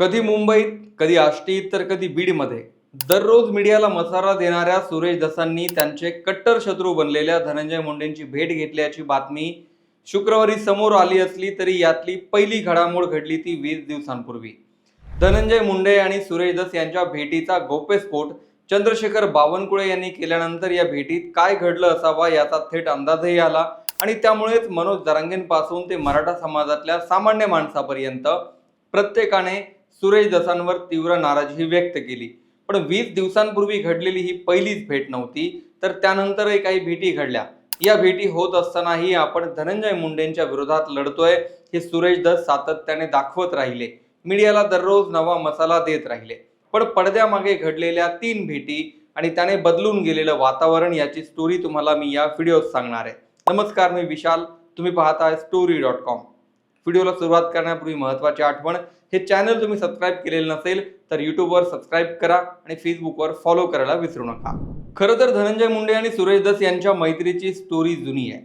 कधी मुंबईत कधी आष्टीत तर कधी बीडमध्ये. दररोज मीडियाला मसाला देणाऱ्या सुरेश दसांनी त्यांचे कट्टर शत्रू बनलेल्या धनंजय मुंडेंची भेट घेतल्याची बातमी शुक्रवारी समोर आली असली तरी यातली पहिली घडामोड घडली ती वीस दिवसांपूर्वी. धनंजय मुंडे आणि सुरेश दस यांच्या भेटीचा गोपेस्फोट चंद्रशेखर बावनकुळे यांनी केल्यानंतर या भेटीत काय घडलं असावा याचा थेट अंदाजही आला आणि त्यामुळेच मनोज जरांगेंपासून ते मराठा समाजातल्या सामान्य माणसापर्यंत प्रत्येकाने सुरेश दसांवर तीव्र नाराजी व्यक्त केली. पण वीस दिवसांपूर्वी घडलेली ही पहिलीच भेट नव्हती तर त्यानंतरही काही भेटी घडल्या. या भेटी होत असतानाही आपण धनंजय मुंडेंच्या विरोधात लढतोय हे सुरेश दस सातत्याने दाखवत राहिले. मीडियाला दररोज नवा मसाला देत राहिले. पण पडद्यामागे घडलेल्या तीन भेटी आणि त्याने बदलून गेलेलं वातावरण याची स्टोरी तुम्हाला मी या व्हिडिओत सांगणार आहे. नमस्कार मी विशाल. तुम्ही पाहताय स्टोरी डॉट कॉम व्हिडिओला सुरुवात करण्यापूर्वी महत्त्वाची आठवण हे चॅनल तुम्ही सबस्क्राईब केलेलं नसेल तर यूट्यूबवर सबस्क्राईब करा आणि फेसबुकवर फॉलो करायला विसरू नका. खरं तर धनंजय मुंडे आणि सुरेश दस यांच्या मैत्रीची स्टोरी जुनी आहे.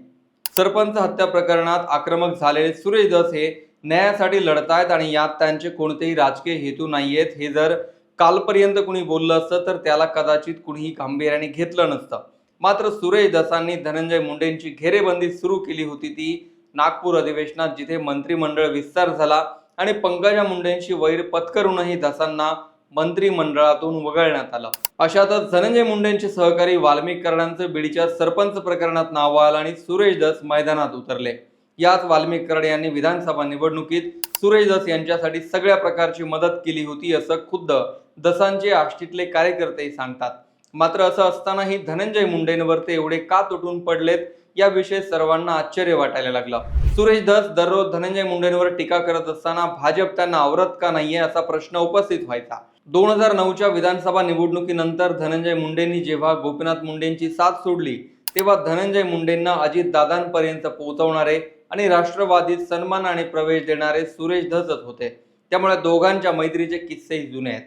सरपंच हत्या प्रकरणात आक्रमक झालेले सुरेश दस हे न्यायासाठी लढतायत आणि यात त्यांचे कोणतेही राजकीय हेतू नाही आहेत हे जर कालपर्यंत कुणी बोललं असतं तर त्याला कदाचित कुणीही गांभीर्याने घेतलं नसतं. मात्र सुरेश दसांनी धनंजय मुंडेंची घेरेबंदी सुरू केली होती ती नागपूर अधिवेशनात जिथे मंत्रिमंडळ विस्तार झाला आणि पंकजा मुंडेंशी वैर पत्करूनही दसांना मंत्रिमंडळातून वगळण्यात आलं. अशातच धनंजय मुंडेंचे सहकारी वाल्मिक कराडांचं सरपंच प्रकरणात नाव आलं आणि सुरेश दस मैदानात उतरले. याच वाल्मिक कराड यांनी विधानसभा निवडणुकीत सुरेश दस यांच्यासाठी सगळ्या प्रकारची मदत केली होती असं खुद्द दसांचे आष्टीतले कार्यकर्तेही सांगतात. मात्र असं असतानाही धनंजय मुंडेंवर ते एवढे का तुटून पडलेत? याविषयी सर्वांना आश्चर्य वाटायला लागलं. सुरेश धस दररोज धनंजय मुंडेंवर टीका करत असताना भाजप त्यांना आवरत का नाहीये असा प्रश्न उपस्थित व्हायचा. दोन हजार नऊच्या विधानसभा निवडणुकीनंतर धनंजय मुंडेंनी जेव्हा गोपीनाथ मुंडेंची साथ सोडली तेव्हा धनंजय मुंडेंना अजित दादांपर्यंत पोहोचवणारे आणि राष्ट्रवादीत सन्मान आणि प्रवेश देणारे सुरेश धसच होते. त्यामुळे दोघांच्या मैत्रीचे किस्सेही जुने आहेत.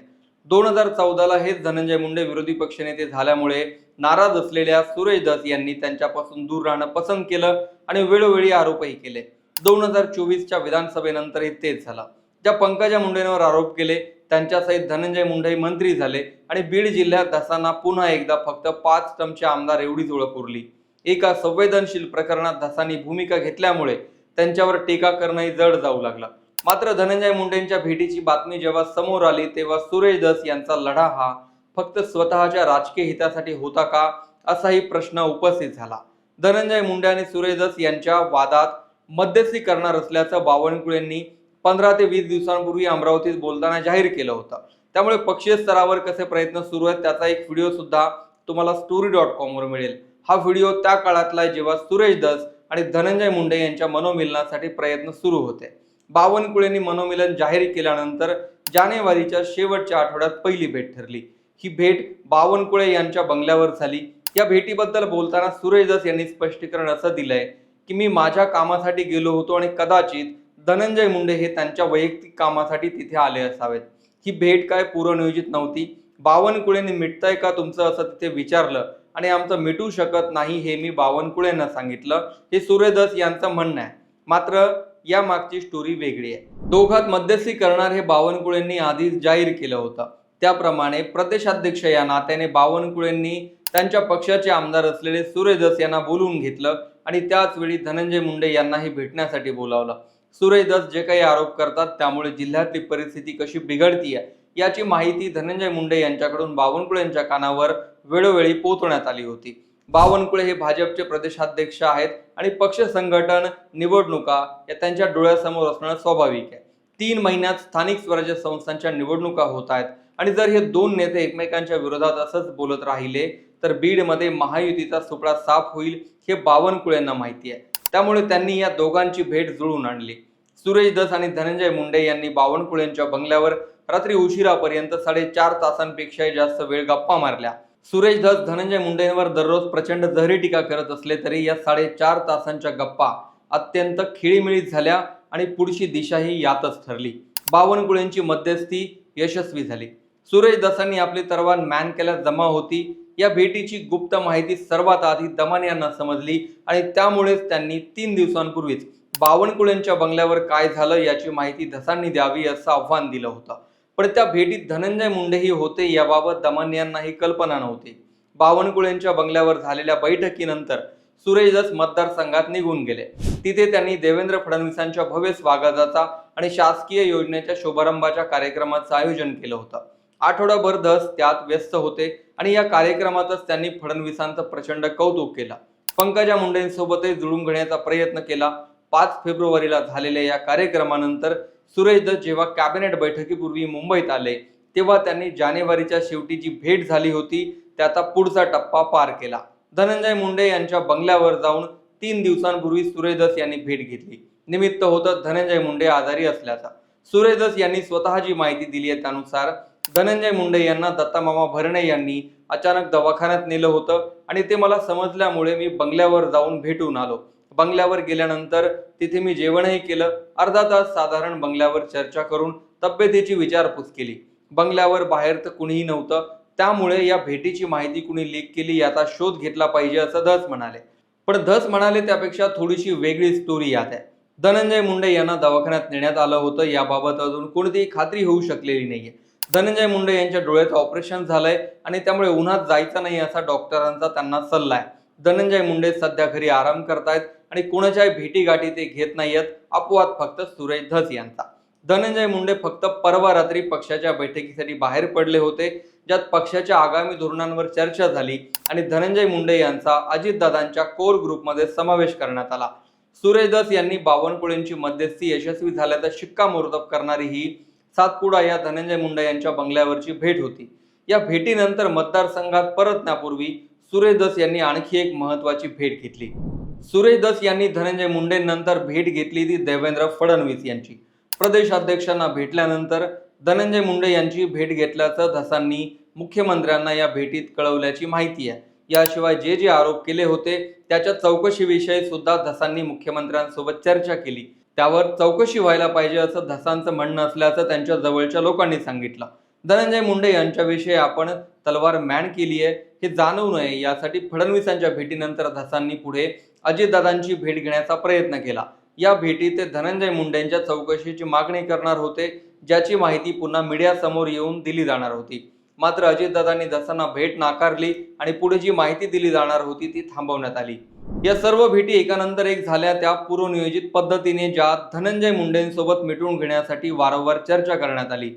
दोन हजार चौदाला हेच धनंजय मुंडे विरोधी पक्षनेते झाल्यामुळे नाराज असलेल्या सुरेश दस यांनी त्यांच्यापासून दूर राहणं पसंत केलं आणि वेळोवेळी आरोपही केले. दोन हजार चोवीसच्या विधानसभेनंतरही तेच झालं. ज्या पंकजा मुंडेंवर आरोप केले त्यांच्यासहित धनंजय मुंडे मंत्री झाले आणि बीड जिल्ह्यात धसांना पुन्हा एकदा फक्त पाच टमचे आमदार एवढीच ओळख उरली. एका संवेदनशील प्रकरणात धसांनी भूमिका घेतल्यामुळे त्यांच्यावर टीका करणंही जड जाऊ लागलं. मात्र धनंजय मुंडेंच्या भेटीची बातमी जेव्हा समोर आली तेव्हा सुरेश दस यांचा लढा हा फक्त स्वतःच्या राजकीय हितासाठी होता का? असाही प्रश्न उपस्थित झाला. धनंजय मुंडे आणि सुरेश दस यांच्या वादात मध्यस्थी करणार असल्याचं बावनकुळेंनी पंधरा ते वीस दिवसांपूर्वी अमरावतीत बोलताना जाहीर केलं होतं. त्यामुळे पक्षीय स्तरावर कसे प्रयत्न सुरू आहेत त्याचा एक व्हिडिओ सुद्धा तुम्हाला स्टोरी डॉट कॉमवर मिळेल. हा व्हिडिओ त्या काळातला आहे जेव्हा सुरेश दस आणि धनंजय मुंडे यांच्या मनोमिलनासाठी प्रयत्न सुरू होते. बावनकुळेंनी मनोमिलन जाहीर केल्यानंतर जानेवारीच्या शेवटच्या आठवड्यात पहिली भेट ठरली. ही भेट बावनकुळे यांच्या बंगल्यावर झाली. या भेटीबद्दल बोलताना सुरेश दस यांनी स्पष्टीकरण असं दिलंय की मी माझ्या कामासाठी गेलो होतो आणि कदाचित धनंजय मुंडे हे त्यांच्या वैयक्तिक कामासाठी तिथे आले असावेत. ही भेट काय पूर्वनियोजित नव्हती. बावनकुळेंनी मिटतंय का तुमचं असं तिथे विचारलं आणि आमचं मिटू शकत नाही हे मी बावनकुळेंना सांगितलं. हे सूर्यदस यांचं म्हणणं आहे. मात्र या मागची स्टोरी वेगळी आहे. दोघात मध्यस्थी करणार हे बावनकुळेंनी आधीच जाहीर केलं होतं. त्याप्रमाणे प्रदेशाध्यक्ष या नात्याने बावनकुळेंनी त्यांच्या पक्षाचे आमदार असलेले सूर्यदस यांना बोलवून घेतलं आणि त्याच वेळी धनंजय मुंडे यांनाही भेटण्यासाठी बोलावलं. सूर्यदस जे काही आरोप करतात त्यामुळे जिल्ह्यातली परिस्थिती कशी बिघडतीये याची माहिती धनंजय मुंडे यांच्याकडून बावनकुळे यांच्या कानावर वेळोवेळी पोहोचवण्यात आली होती. बावनकुळे हे भाजपचे प्रदेशाध्यक्ष आहेत आणि पक्ष संघटन निवडणुका या त्यांच्या डोळ्यासमोर असणं स्वाभाविक आहे. तीन महिन्यात स्थानिक स्वराज्य संस्थांच्या निवडणुका होत आहेत. आणि जर हे दोन नेते एकमेकांच्या विरोधात असंच बोलत राहिले तर बीडमध्ये महायुतीचा सुपडा साफ होईल हे बावनकुळेंना माहिती आहे. त्यामुळे त्यांनी या दोघांची भेट जुळून आणली. सुरेश दस आणि धनंजय मुंडे यांनी बावनकुळेंच्या बंगल्यावर रात्री उशिरापर्यंत साडेचार तासांपेक्षाही जास्त वेळ गप्पा मारल्या. सुरेश धस धनंजय मुंडेंवर दररोज प्रचंड जहरी टीका करत असले तरी या साडेचार तासांच्या गप्पा अत्यंत खिळीमिळीत झाल्या आणि पुढची दिशाही यातच ठरली. बावनकुळेंची मध्यस्थी यशस्वी झाली. सुरेश दसांनी आपली तरवार मॅन केल्यास जमा होती. या भेटीची गुप्त माहिती सर्वात आधी दमान यांना समजली आणि त्यामुळेच त्यांनी तीन दिवसांपूर्वीच बावनकुळेंच्या बंगल्यावर काय झालं याची माहिती धसांनी द्यावी असं आव्हान दिलं होतं. पण त्या भेटीत धनंजय मुंडेही होते याबाबत दमान यांनाही कल्पना नव्हती. बावनकुळेंच्या बंगल्यावर झालेल्या बैठकीनंतर सुरेश दस मतदारसंघात निघून गेले. तिथे त्यांनी देवेंद्र फडणवीसांच्या भव्य स्वागताचा आणि शासकीय योजनेच्या शुभारंभाच्या कार्यक्रमाचं आयोजन केलं होतं. आठवडाभर दस त्यात व्यस्त होते आणि या कार्यक्रमातच त्यांनी फडणवीसांचं प्रचंड कौतुक केलं. पंकजा मुंडेंसोबतही जुळून घेण्याचा प्रयत्न केला. पाच फेब्रुवारीला झालेल्या या कार्यक्रमानंतर सुरेश दस जेव्हा कॅबिनेट बैठकीपूर्वी मुंबईत आले तेव्हा त्यांनी जानेवारीच्या शेवटी जी भेट झाली होती त्याचा पुढचा टप्पा पार केला. धनंजय मुंडे यांच्या बंगल्यावर जाऊन तीन दिवसांपूर्वी सुरेशदस यांनी भेट घेतली. निमित्त होतं धनंजय मुंडे आजारी असल्याचा. सुरेशदस यांनी स्वतः जी माहिती दिली आहे त्यानुसार धनंजय मुंडे यांना दत्तामामा भरणे यांनी अचानक दवाखान्यात नेलं होतं आणि ते मला समजल्यामुळे मी बंगल्यावर जाऊन भेटून आलो. बंगल्यावर गेल्यानंतर तिथे मी जेवणही केलं. अर्धा तास साधारण बंगल्यावर चर्चा करून तब्येतीची विचारपूस केली. बंगल्यावर बाहेर तर कुणीही नव्हतं. त्यामुळे या भेटीची माहिती कुणी लीक केली याचा शोध घेतला पाहिजे असं धस म्हणाले. पण धस म्हणाले त्यापेक्षा थोडीशी वेगळी स्टोरी यात आहे. धनंजय मुंडे यांना दवाखान्यात नेण्यात आलं होतं. याबाबत अजून कोणतीही खात्री होऊ शकलेली नाहीये. धनंजय मुंडे यांच्या डोळ्याचं ऑपरेशन झालंय आणि त्यामुळे उन्हात जायचं नाही असा डॉक्टरांचा त्यांना सल्ला आहे धनंजय मुंडे सध्या घरी आराम करतायत आणि कोणाच्याही भेटी गाठी ते घेत नाहीयेत. अपवाद फक्त सुरेश धस यांचा. धनंजय मुंडे फक्त परवा रात्री पक्षाच्या बैठकीसाठी बाहेर पडले होते ज्यात पक्षाच्या आगामी धोरणांवर चर्चा झाली आणि धनंजय मुंडे यांचा अजितदादांच्या कोर ग्रुपमध्ये समावेश करण्यात आला. सुरेश दस यांनी बावनकुळेंची मध्यस्थी यशस्वी झाल्याचा शिक्कामोर्तब करणारी ही सातपुडा या धनंजय मुंडे यांच्या बंगल्यावरची भेट होती. या भेटीनंतर मतदारसंघात परतण्यापूर्वी सुरेश दस यांनी आणखी एक महत्वाची भेट घेतली. सुरेश दस यांनी धनंजय मुंडेंनंतर भेट घेतली ती देवेंद्र फडणवीस यांची. प्रदेशाध्यक्षांना भेटल्यानंतर धनंजय मुंडे यांची भेट घेतल्याचं धसांनी मुख्यमंत्र्यांना या भेटीत कळवल्याची माहिती आहे. याशिवाय जे जे आरोप केले होते त्याच्या चौकशीविषयी सुद्धा धसांनी मुख्यमंत्र्यांसोबत चर्चा केली. त्यावर चौकशी व्हायला पाहिजे असं धसांचं म्हणणं असल्याचं त्यांच्या जवळच्या लोकांनी सांगितलं. धनंजय मुंडे यांच्याविषयी आपण तलवार मॅन केली आहे हे जाणवू नये यासाठी फडणवीसांच्या भेटीनंतर धसांनी पुढे अजितदादांची भेट घेण्याचा प्रयत्न केला. या भेटीत ते धनंजय मुंडेंच्या चौकशीची मागणी करणार होते ज्याची माहिती पुन्हा मीडियासमोर येऊन दिली जाणार होती. मात्र अजितदादांनी धसांना भेट नाकारली आणि पुढे जी माहिती दिली जाणार होती ती थांबवण्यात आली. या सर्व भेटी एकानंतर एक झाल्या. त्या पूर्वनियोजित पद्धतीने ज्या धनंजय मुंडेंसोबत मिटवून घेण्यासाठी वारंवार चर्चा करण्यात आली.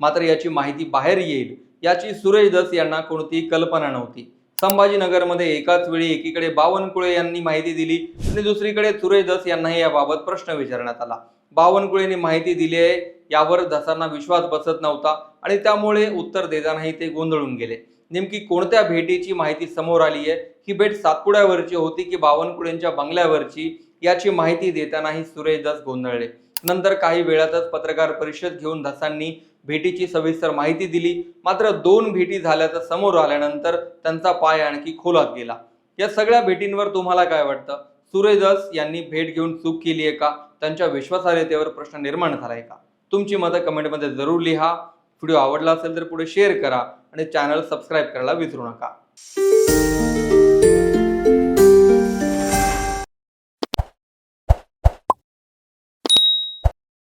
मात्र याची माहिती बाहेर येईल याची सुरेश दस यांना कोणतीही कल्पना नव्हती. संभाजीनगरमध्ये एकाच वेळी एकीकडे बावनकुळे यांनी माहिती दिली आणि दुसरीकडे सुरेश दस यांनाही याबाबत प्रश्न विचारण्यात आला. बावनकुळेंनी माहिती दिली आहे यावर दसांना विश्वास बसत नव्हता आणि त्यामुळे उत्तर देतानाही ते गोंधळून गेले. नेमकी कोणत्या भेटीची माहिती समोर आली आहे ही भेट सातपुड्यावरची होती की बावनकुळेंच्या बंगल्यावरची याची माहिती देतानाही सुरेश दास गोंधळले. नंतर काही वेळातच पत्रकार परिषद घेऊन धसांनी भेटीची सविस्तर माहिती दिली. मात्र दोन भेटी झाल्याचं समोर आल्यानंतर त्यांचा पाय आणखी खोलात गेला. या सगळ्या भेटींवर तुम्हाला काय वाटतं? सुरेश दस यांनी भेट घेऊन चूक केली आहे का? त्यांच्या विश्वासार्हतेवर प्रश्न निर्माण झालाय का? तुमची मतं कमेंटमध्ये जरूर लिहा. व्हिडिओ आवडला असेल तर पुढे शेअर करा आणि चॅनल सबस्क्राईब करायला विसरू नका.